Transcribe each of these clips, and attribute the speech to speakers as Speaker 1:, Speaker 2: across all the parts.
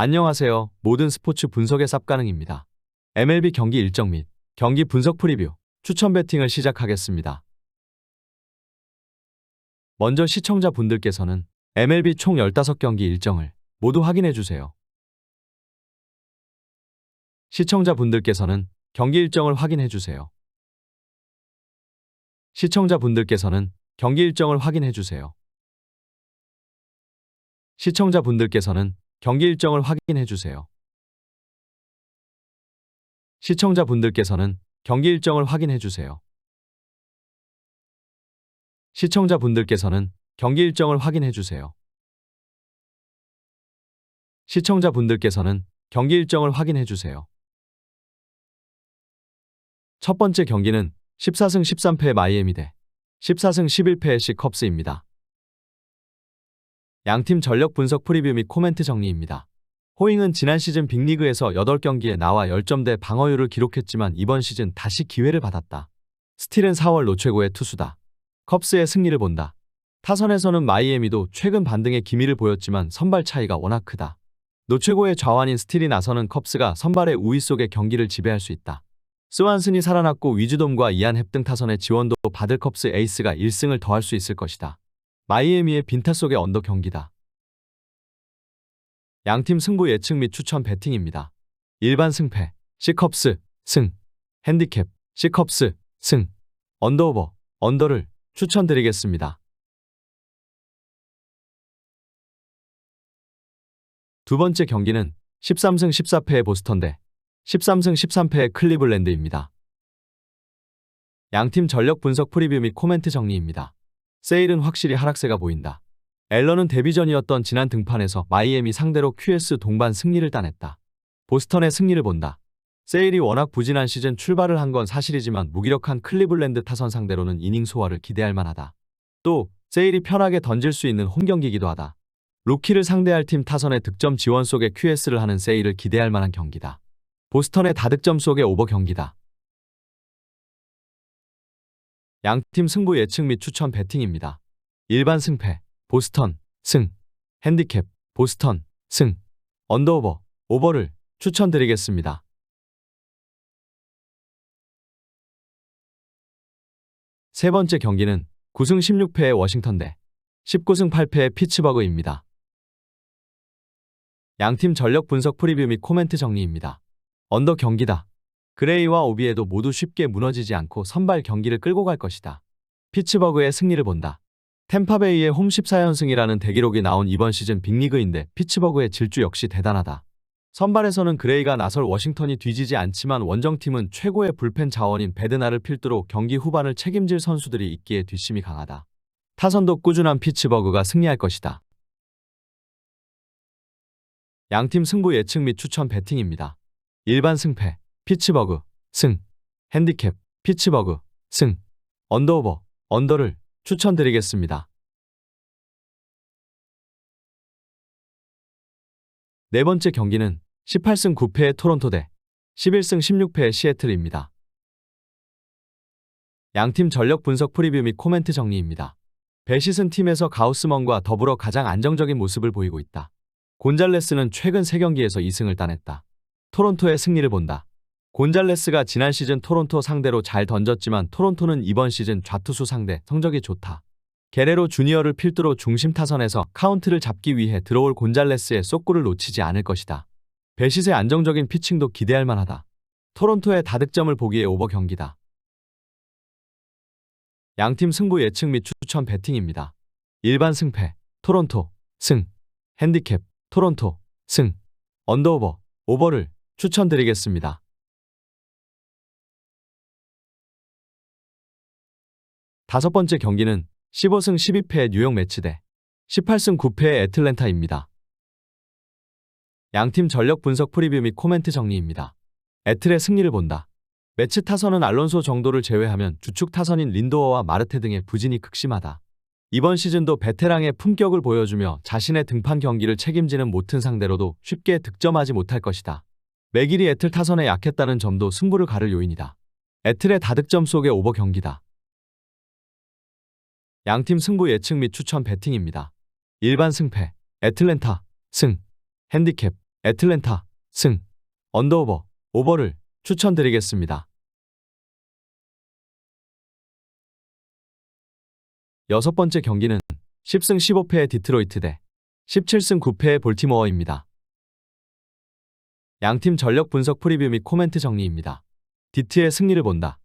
Speaker 1: 안녕하세요. 모든 스포츠 분석의 쌉가능입니다. MLB 경기 일정 및 경기 분석 프리뷰, 추천 배팅을 시작하겠습니다. 먼저 시청자분들께서는 MLB 총 15경기 일정을 모두 확인해 주세요. 시청자분들께서는 경기 일정을 확인해 주세요. 시청자분들께서는 경기 일정을 확인해 주세요. 시청자분들께서는 경기 일정을 확인해 주세요. 시청자분들께서는 경기 일정을 확인해 주세요. 시청자분들께서는 경기 일정을 확인해 주세요. 시청자분들께서는 경기 일정을 확인해 주세요. 첫 번째 경기는 14승 13패의 마이애미 대 14승 11패의 시컵스입니다. 양팀 전력 분석 프리뷰 및 코멘트 정리입니다. 호잉은 지난 시즌 빅리그에서 8경기에 나와 10점대 방어율을 기록했지만 이번 시즌 다시 기회를 받았다. 스틸은 4월 노최고의 투수다. 컵스의 승리를 본다. 타선에서는 마이애미도 최근 반등의 기미를 보였지만 선발 차이가 워낙 크다. 노 최고의 좌완인 스틸이 나서는 컵스가 선발의 우위 속에 경기를 지배할 수 있다. 스완슨이 살아났고 위즈돔과 이안 헵 등 타선의 지원도 받을 컵스 에이스가 1승을 더할 수 있을 것이다. 마이애미의 빈타 속의 언더 경기다. 양팀 승부 예측 및 추천 배팅입니다. 일반 승패, C컵스, 승, 핸디캡, C컵스, 승, 언더오버, 언더를 추천드리겠습니다. 두 번째 경기는 13승 14패의 보스턴 대 13승 13패의 클리블랜드입니다. 양팀 전력 분석 프리뷰 및 코멘트 정리입니다. 세일은 확실히 하락세가 보인다. 앨런은 데뷔 전이었던 지난 등판에서 마이애미 상대로 QS 동반 승리를 따냈다. 보스턴의 승리를 본다. 세일이 워낙 부진한 시즌 출발을 한 건 사실이지만 무기력한 클리블랜드 타선 상대로는 이닝 소화를 기대할 만하다. 또 세일이 편하게 던질 수 있는 홈경기이기도 하다. 루키를 상대할 팀 타선의 득점 지원 속에 QS를 하는 세일을 기대할 만한 경기다. 보스턴의 다득점 속의 오버 경기다. 양팀 승부 예측 및 추천 배팅입니다. 일반 승패, 보스턴, 승, 핸디캡, 보스턴, 승, 언더오버, 오버를 추천드리겠습니다. 세 번째 경기는 9승 16패의 워싱턴 대 19승 8패의 피츠버그입니다. 양팀 전력 분석 프리뷰 및 코멘트 정리입니다. 언더 경기다. 그레이와 오비에도 모두 쉽게 무너지지 않고 선발 경기를 끌고 갈 것이다. 피츠버그의 승리를 본다. 템파베이의 홈 14연승이라는 대기록이 나온 이번 시즌 빅리그인데 피츠버그의 질주 역시 대단하다. 선발에서는 그레이가 나설 워싱턴이 뒤지지 않지만 원정팀은 최고의 불펜 자원인 베드나를 필두로 경기 후반을 책임질 선수들이 있기에 뒷심이 강하다. 타선도 꾸준한 피츠버그가 승리할 것이다. 양팀 승부 예측 및 추천 배팅입니다. 일반 승패, 피츠버그, 승, 핸디캡, 피츠버그, 승, 언더오버, 언더를 추천드리겠습니다. 네 번째 경기는 18승 9패의 토론토 대 11승 16패의 시애틀입니다. 양팀 전력 분석 프리뷰 및 코멘트 정리입니다. 배시슨 팀에서 가우스먼과 더불어 가장 안정적인 모습을 보이고 있다. 곤잘레스는 최근 3경기에서 2승을 따냈다. 토론토의 승리를 본다. 곤잘레스가 지난 시즌 토론토 상대로 잘 던졌지만 토론토는 이번 시즌 좌투수 상대 성적이 좋다. 게레로 주니어를 필두로 중심 타선에서 카운트를 잡기 위해 들어올 곤잘레스의 쏙구를 놓치지 않을 것이다. 배시스의 안정적인 피칭도 기대할 만하다. 토론토의 다득점을 보기에 오버 경기다. 양팀 승부 예측 및 추천 배팅입니다. 일반 승패, 토론토, 승, 핸디캡, 토론토, 승, 언더오버, 오버를 추천드리겠습니다. 다섯 번째 경기는 15승 12패의 뉴욕 매치 대 18승 9패의 애틀랜타입니다. 양팀 전력 분석 프리뷰 및 코멘트 정리입니다. 애틀의 승리를 본다. 매치 타선은 알론소 정도를 제외하면 주축 타선인 린도어와 마르테 등의 부진이 극심하다. 이번 시즌도 베테랑의 품격을 보여주며 자신의 등판 경기를 책임지는 모튼 상대로도 쉽게 득점하지 못할 것이다. 맥일이 애틀 타선에 약했다는 점도 승부를 가를 요인이다. 애틀의 다득점 속의 오버 경기다. 양팀 승부 예측 및 추천 배팅입니다. 일반 승패, 애틀랜타, 승, 핸디캡, 애틀랜타, 승, 언더오버, 오버를 추천드리겠습니다. 여섯 번째 경기는 10승 15패의 디트로이트 대 17승 9패의 볼티모어입니다. 양팀 전력 분석 프리뷰 및 코멘트 정리입니다. 디트의 승리를 본다.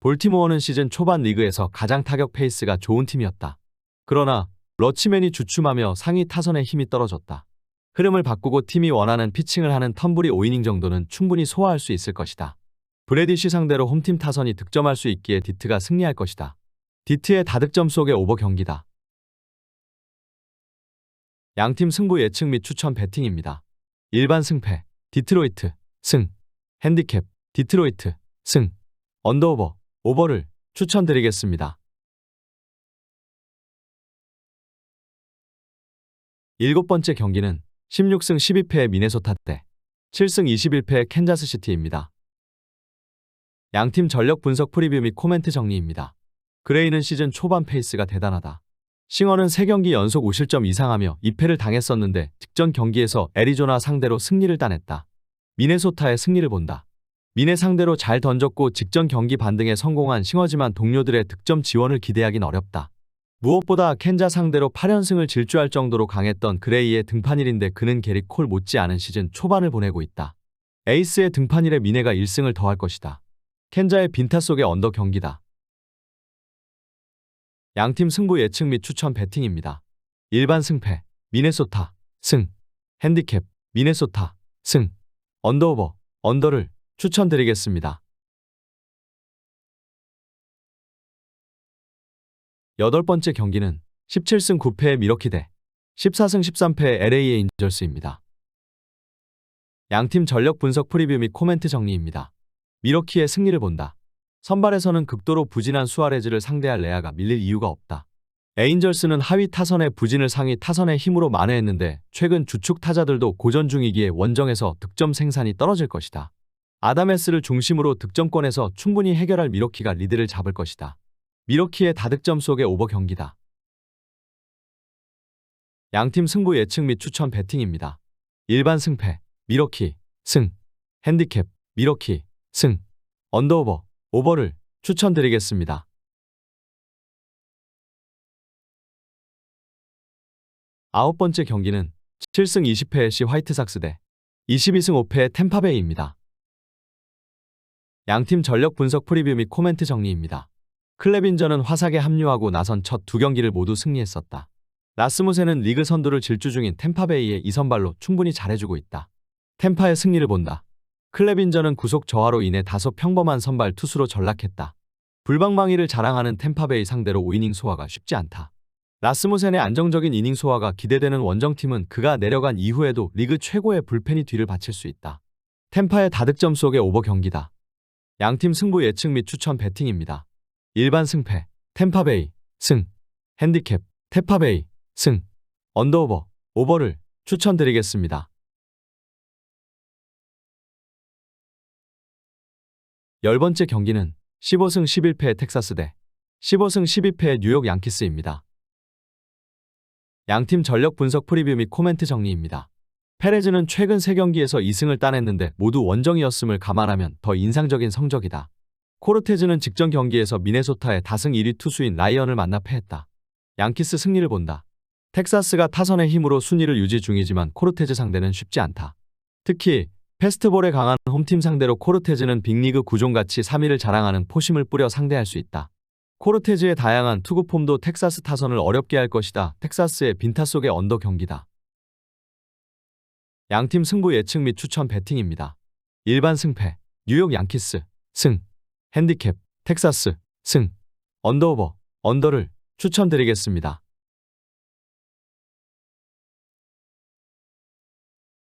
Speaker 1: 볼티모어는 시즌 초반 리그에서 가장 타격 페이스가 좋은 팀이었다. 그러나 러치맨이 주춤하며 상위 타선의 힘이 떨어졌다. 흐름을 바꾸고 팀이 원하는 피칭을 하는 텀블이 5이닝 정도는 충분히 소화할 수 있을 것이다. 브레디쉬 상대로 홈팀 타선이 득점할 수 있기에 디트가 승리할 것이다. 디트의 다득점 속의 오버 경기다. 양팀 승부 예측 및 추천 배팅입니다. 일반 승패, 디트로이트, 승, 핸디캡, 디트로이트, 승, 언더오버, 오버를 추천드리겠습니다. 일곱 번째 경기는 16승 12패의 미네소타 대 7승 21패의 캔자스시티입니다. 양팀 전력 분석 프리뷰 및 코멘트 정리입니다. 그레이는 시즌 초반 페이스가 대단하다. 싱어는 3경기 연속 5실점 이상하며 2패를 당했었는데 직전 경기에서 애리조나 상대로 승리를 따냈다. 미네소타의 승리를 본다. 미네 상대로 잘 던졌고 직전 경기 반등에 성공한 싱어지만 동료들의 득점 지원을 기대하긴 어렵다. 무엇보다 켄자 상대로 8연승을 질주할 정도로 강했던 그레이의 등판일인데 그는 게리 콜 못지않은 시즌 초반을 보내고 있다. 에이스의 등판일에 미네가 1승을 더할 것이다. 켄자의 빈타 속의 언더 경기다. 양팀 승부 예측 및 추천 배팅입니다. 일반 승패, 미네소타, 승, 핸디캡, 미네소타, 승, 언더오버, 언더를 추천드리겠습니다. 여덟 번째 경기는 17승 9패의 미러키 대 14승 13패의 LA 에인절스입니다. 양팀 전력 분석 프리뷰 및 코멘트 정리입니다. 미러키의 승리를 본다. 선발에서는 극도로 부진한 수아레즈를 상대할 레아가 밀릴 이유가 없다. 에인절스는 하위 타선의 부진을 상위 타선의 힘으로 만회했는데 최근 주축 타자들도 고전 중이기에 원정에서 득점 생산이 떨어질 것이다. 아다메스를 중심으로 득점권에서 충분히 해결할 미러키가 리드를 잡을 것이다. 미러키의 다득점 속의 오버 경기다. 양팀 승부 예측 및 추천 배팅입니다. 일반 승패, 미러키, 승, 핸디캡, 미러키, 승, 언더오버, 오버를 추천드리겠습니다. 아홉 번째 경기는 7승 20패의 시 화이트삭스 대 22승 5패의 템파베이입니다. 양팀 전력 분석 프리뷰 및 코멘트 정리입니다. 클레빈전은 화삭에 합류하고 나선 첫 두 경기를 모두 승리했었다. 라스무센은 리그 선두를 질주 중인 템파베이의 이선발로 충분히 잘해주고 있다. 템파의 승리를 본다. 클레빈전은 구속 저하로 인해 다소 평범한 선발 투수로 전락했다. 불방망이를 자랑하는 템파베이 상대로 5이닝 소화가 쉽지 않다. 라스무센의 안정적인 이닝 소화가 기대되는 원정팀은 그가 내려간 이후에도 리그 최고의 불펜이 뒤를 바칠 수 있다. 템파의 다득점 속의 오버 경기다. 양팀 승부 예측 및 추천 배팅입니다. 일반 승패, 템파베이, 승, 핸디캡, 테파베이, 승, 언더오버, 오버를 추천드리겠습니다. 열 번째 경기는 15승 11패의 텍사스 대 15승 12패의 뉴욕 양키스입니다. 양팀 전력 분석 프리뷰 및 코멘트 정리입니다. 페레즈는 최근 3경기에서 2승을 따냈는데 모두 원정이었음을 감안하면 더 인상적인 성적이다. 코르테즈는 직전 경기에서 미네소타의 다승 1위 투수인 라이언을 만나 패했다. 양키스 승리를 본다. 텍사스가 타선의 힘으로 순위를 유지 중이지만 코르테즈 상대는 쉽지 않다. 특히 페스트볼에 강한 홈팀 상대로 코르테즈는 빅리그 구종같이 3위를 자랑하는 포심을 뿌려 상대할 수 있다. 코르테즈의 다양한 투구 폼도 텍사스 타선을 어렵게 할 것이다. 텍사스의 빈타 속의 언더 경기다. 양팀 승부 예측 및 추천 배팅입니다. 일반 승패, 뉴욕 양키스, 승, 핸디캡, 텍사스, 승, 언더오버, 언더를 추천드리겠습니다.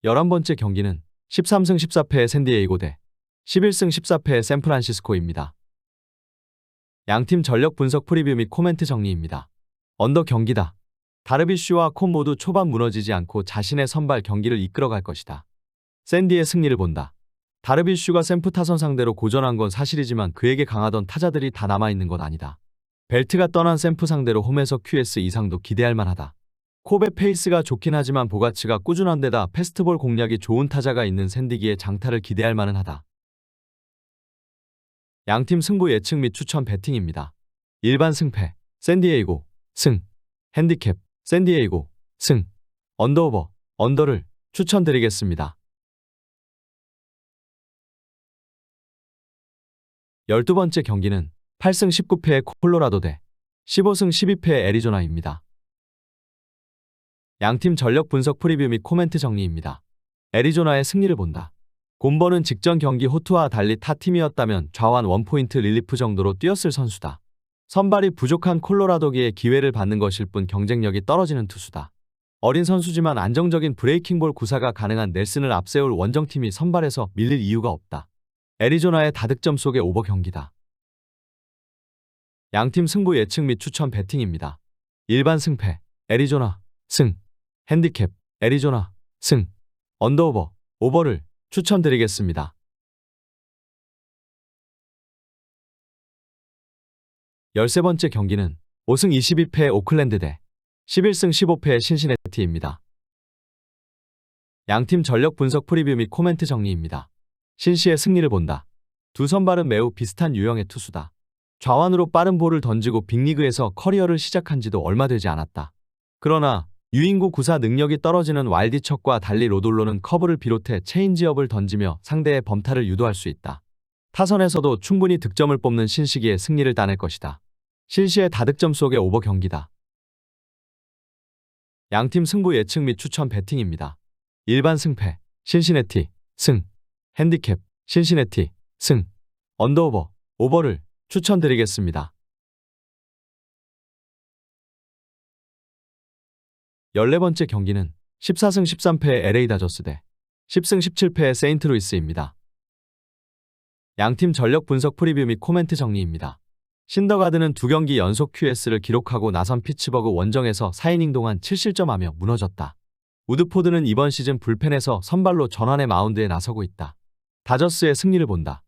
Speaker 1: 11번째 경기는 13승 14패의 샌디에이고 대 11승 14패의 샌프란시스코입니다. 양팀 전력 분석 프리뷰 및 코멘트 정리입니다. 언더 경기다. 다르비슈와 콘 모두 초반 무너지지 않고 자신의 선발 경기를 이끌어갈 것이다. 샌디의 승리를 본다. 다르비슈가 샘프 타선 상대로 고전한 건 사실이지만 그에게 강하던 타자들이 다 남아있는 건 아니다. 벨트가 떠난 샘프 상대로 홈에서 QS 이상도 기대할 만하다. 코베 페이스가 좋긴 하지만 보가츠가 꾸준한 데다 페스트볼 공략이 좋은 타자가 있는 샌디기의 장타를 기대할 만은 하다. 양팀 승부 예측 및 추천 배팅입니다. 일반 승패, 샌디에이고, 승, 핸디캡, 샌디에이고, 승, 언더오버, 언더를 추천드리겠습니다. 12번째 경기는 8승 19패의 콜로라도 대 15승 12패의 애리조나입니다. 양팀 전력 분석 프리뷰 및 코멘트 정리입니다. 애리조나의 승리를 본다. 곰버는 직전 경기 호투와 달리 타 팀이었다면 좌완 원포인트 릴리프 정도로 뛰었을 선수다. 선발이 부족한 콜로라도기에 기회를 받는 것일 뿐 경쟁력이 떨어지는 투수다. 어린 선수지만 안정적인 브레이킹볼 구사가 가능한 넬슨을 앞세울 원정팀이 선발에서 밀릴 이유가 없다. 애리조나의 다득점 속의 오버 경기다. 양팀 승부 예측 및 추천 배팅입니다. 일반 승패, 애리조나, 승, 핸디캡, 애리조나, 승, 언더오버, 오버를 추천드리겠습니다. 13번째 경기는 5승 22패의 오클랜드 대 11승 15패의 신시내티입니다. 양팀 전력 분석 프리뷰 및 코멘트 정리입니다. 신시의 승리를 본다. 두 선발은 매우 비슷한 유형의 투수다. 좌완으로 빠른 볼을 던지고 빅리그에서 커리어를 시작한 지도 얼마 되지 않았다. 그러나 유인구 구사 능력이 떨어지는 와일디척과 달리 로돌로는 커브를 비롯해 체인지업을 던지며 상대의 범타를 유도할 수 있다. 타선에서도 충분히 득점을 뽑는 신시기의 승리를 따낼 것이다. 신시의 다득점 속의 오버 경기다. 양팀 승부 예측 및 추천 배팅입니다. 일반 승패, 신시내티, 승, 핸디캡, 신시내티, 승, 언더오버, 오버를 추천드리겠습니다. 14번째 경기는 14승 13패의 LA 다저스 대 10승 17패의 세인트루이스입니다. 양팀 전력 분석 프리뷰 및 코멘트 정리입니다. 신더가드는 두 경기 연속 QS를 기록하고 나선 피츠버그 원정에서 4이닝 동안 7실점하며 무너졌다. 우드포드는 이번 시즌 불펜에서 선발로 전환의 마운드에 나서고 있다. 다저스의 승리를 본다.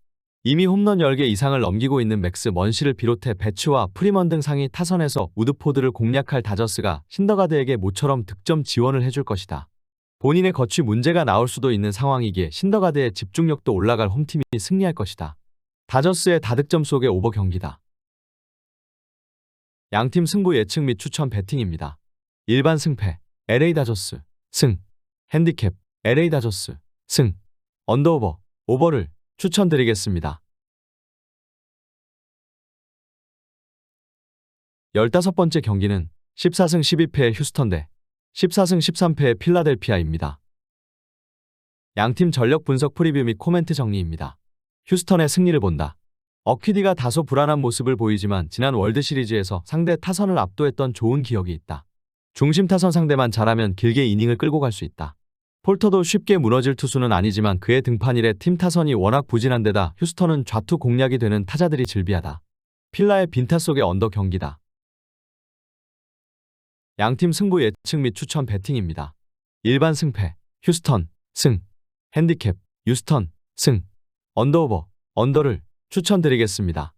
Speaker 1: 이미 홈런 10개 이상을 넘기고 있는 맥스 먼시를 비롯해 배츠와 프리먼 등 상위 타선에서 우드포드를 공략할 다저스가 신더가드에게 모처럼 득점 지원을 해줄 것이다. 본인의 거취 문제가 나올 수도 있는 상황이기에 신더가드의 집중력도 올라갈 홈팀이 승리할 것이다. 다저스의 다득점 속의 오버 경기다. 양팀 승부 예측 및 추천 배팅입니다. 일반 승패, LA 다저스, 승, 핸디캡, LA 다저스, 승, 언더오버, 오버를 추천드리겠습니다. 15번째 경기는 14승 12패의 휴스턴 대 14승 13패의 필라델피아입니다. 양팀 전력 분석 프리뷰 및 코멘트 정리입니다. 휴스턴의 승리를 본다. 어퀴디가 다소 불안한 모습을 보이지만 지난 월드 시리즈에서 상대 타선을 압도했던 좋은 기억이 있다. 중심 타선 상대만 잘하면 길게 이닝을 끌고 갈 수 있다. 폴터도 쉽게 무너질 투수는 아니지만 그의 등판 이래 팀 타선이 워낙 부진한 데다 휴스턴은 좌투 공략이 되는 타자들이 즐비하다. 필라의 빈타 속의 언더 경기다. 양팀 승부 예측 및 추천 배팅입니다. 일반 승패, 휴스턴, 승, 핸디캡, 유스턴, 승, 언더오버, 언더를 추천드리겠습니다.